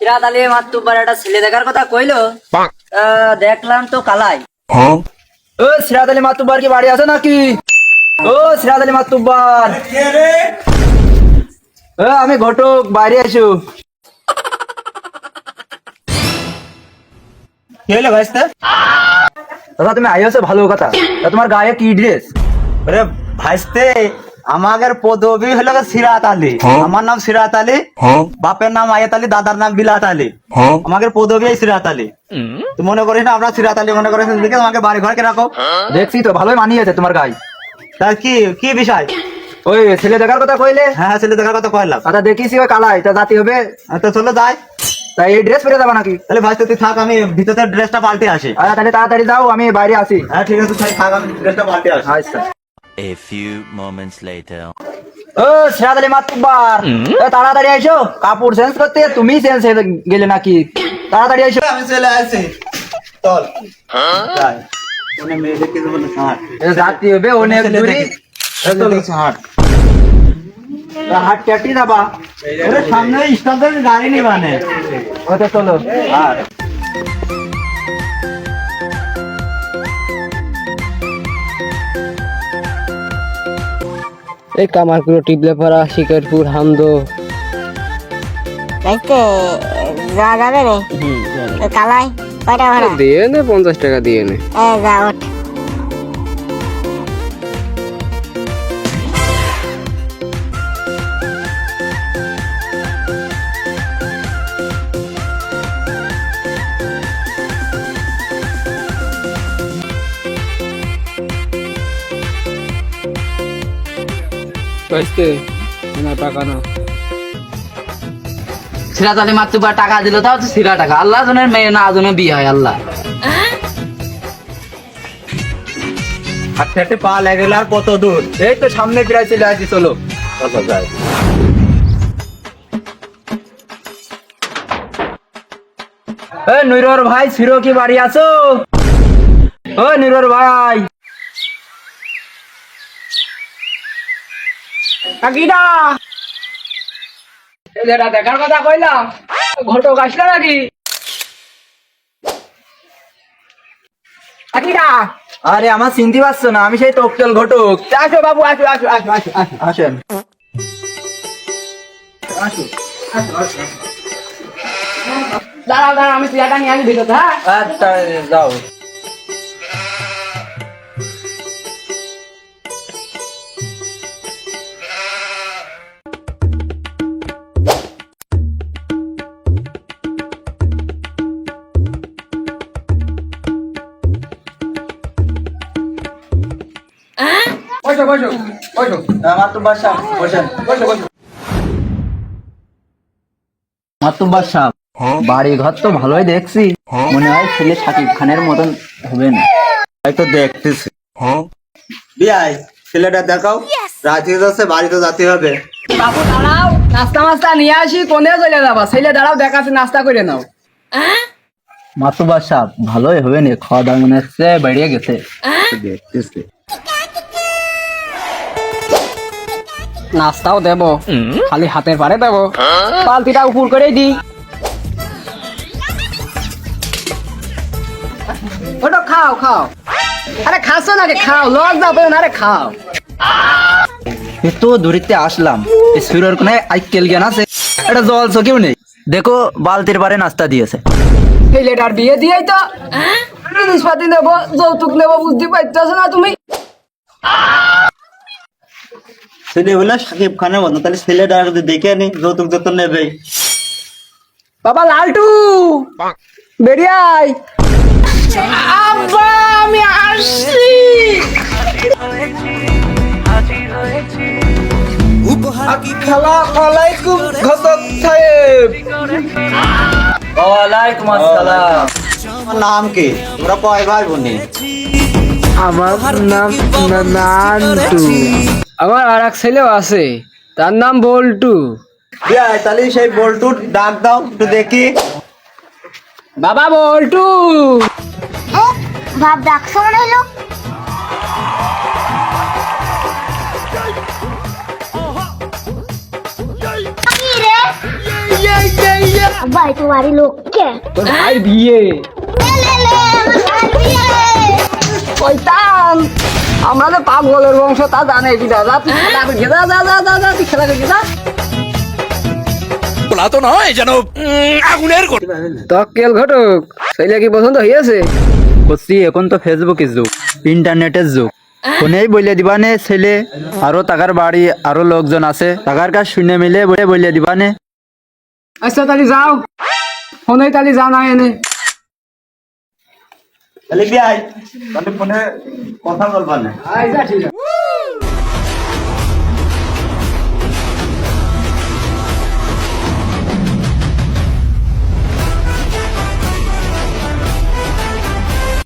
সিরাত আলী মাতুব্বার একটা ছেলে দেখার কথা কইলো। দেখলাম তো কালাই। ও সিরাত আলী মাতুব্বার কি বাড়ি আছে নাকি? ও সিরাত আলী মাতুব্বার। ও আমি ঘটক বাইরে আসু কি হলো ভাইস্তে দাদা তুমি আইছো ভালো কথা। তোমার গায়ে কি ড্রেস ওরে ভাইস্তে আমাদের পদবি হলো সিরাত আলী। আমার নাম সিরাত আলী বাপের নাম আয়াত আলী দাদার নাম বিলাত আলী। আমাদের পদবি সিরাত আলী। তুই মনে করিস না আমরা সিরাত আলী মনে করিস দেখে তোমাকে বাড়ি ঘরকে রাখো দেখছি তো ভালোই মানিয়েছে তোমার গায়ে। তার কি কি বিষয়? ওই ছেলে দেখার কথা কইলে? হ্যাঁ হ্যাঁ, ছেলে দেখার কথা কইলাম। আচ্ছা দেখিস ওই কালাই তা জাতি হবে? হ্যাঁ, তো চলো যাই। তাই এই ড্রেস পরে যাবা নাকি? তাহলে ভাই তুই থাক আমি ভিতরে ড্রেসটা পাল্টে আসি। আচ্ছা তাহলে তাড়াতাড়ি যাও আমি বাইরে আসি হ্যাঁ ঠিক আছে তুই থাক আমি ড্রেসটা পাল্টে আসি। আচ্ছা। A few moments later. ও সিরাত আলী মাতুব্বার এ, তাড়াতাড়ি আইসো। কাপড় চেঞ্জ করতে তুমি চেঞ্জ হয়ে গেলে নাকি? তাড়াতাড়ি আইসো। আমি চলে আসি। চল। এ, জাতি হবে অনেক দূরে। হাট কেটে যাবা। সামনে স্ট্যান্ডার্ড গাড়ি নি মানে ওতে চলো। আর। এই কামারপুর টিপলে পাড়া শিকারপুর হামদো। দেখতে যা যাবে রে। কালাই কয়টা ভাড়া? দিয়ে নে পঞ্চাশ টাকা দিয়ে নে। যা ওঠ। না টাকা না। সিরাত আলী টাকা দিল তাও তো সিরা টাকা। আল্লাহ জনের মেয়ে না জনের বিয়ে হয় আল্লাহ। হাঁটতে হাঁটতে পা লেগে আর কত দূর? এই তো সামনে প্রায় চলে আসি চলো। চলো যাই। এ নুরর ভাই সিরো কি বাড়ি আছো? ও নুরর ভাই। কাকিটা দেখার কথা কইলাম ঘটক আসলো নাকি? কাকিটা আরে আমার চিনতে পারছ না আমি সেই টোকটেল ঘটক। আসো বাবু আসো আসো আসো আসো আসো। আসেন। আসো আসো আসো দাঁড়াও দাঁড়াও আমি সিরাটা নিয়ে আসি ভিতরে হ্যাঁ? আচ্ছা যাও। বসো বসো বসো। মাতুব্বার সাহেব বসেন বসো বসো। মাতুব্বার সাহেব বাড়ি ঘর তো ভালোই দেখছি। মনে হয় ছেলে শাকিব খানের মতন হবে না। তো দেখতেছি। বিয়াই ছেলেটা দেখাও। রাজি যাচ্ছে বাড়ি তো যেতে হবে। বাবু দাঁড়াও। নাস্তা মাস্তা নিয়ে আসি কোনে চলে যাবা? ছেলে দাঁড়াও দেখাচ্ছে নাস্তা করে নাও। মাতুবার সাহেব ভালোই হবে না। খাওয়া দাওয়া মনে হচ্ছে বেরিয়ে গেছে। দেখতেছি। নাস্তাও দেব। খালি হাতের পারে দেব। পালতিটা উপর করে দি ওটা খাও খাও। আরে খাসো নাকি খাও লজ দাও পেও না আরে খাও। তো দূরিতে আসলাম। সুরের কোনে আইকেল জ্ঞান আছে। এটা জল কেউ নেই। দেখো বালতির পারে নাস্তা দিয়েছে। ছেলেটার বিয়ে দিয়েই তো। জিনিসপাতি নেব যৌতুক নেব বুঝতে পারতেছো না তুমি? ছেলে বলে সাকিব খানের মতো তাহলে ছেলেটা যদি দেখে নি যৌতুক যৌতুক নেবে। বাবা লালটু! বেরিয়ে আয়! আব্বা আমি আসছি! আসসালামু আলাইকুম ঘটক সাহেব! ওয়ালাইকুম আসসালাম। তোমার নাম কি? তোমরা কয় ভাই বোনে আমার নাম নান্টু। আমার আর এক ছেলেও আছে। তার নাম বল্টু। তাহলে সেই বল্টু ডাক দাও একটু দেখি। বাবা বল্টু! ভাব ডাকছো মনে হলো কি ভাই তোমারই লোককে। তোর ভাই বিয়ে। শয়তান! আমরা যে পাগলের বংশ তা জানে কি দাদা তুই খেলা করছি যা যা যা যা যা তুই খেলা করছি যা। তকেল ঘটক ছেলে কি পছন্দ হয়েছে বলছি এখন তো ফেসবুকের যুগ ইন্টারনেটের যুগ। ফোনেই বলে দিবানে ছেলে। আরও টাকার বাড়ি আরও লোকজন আছে। টাকার কাজ শুনে মিলে বলে বলে দিবানে আচ্ছা তাহলে যাও। ফোনে তাহলে জানা এনে। তাহলে বিয়াই। তাহলে ফোনে কথা বলবা না।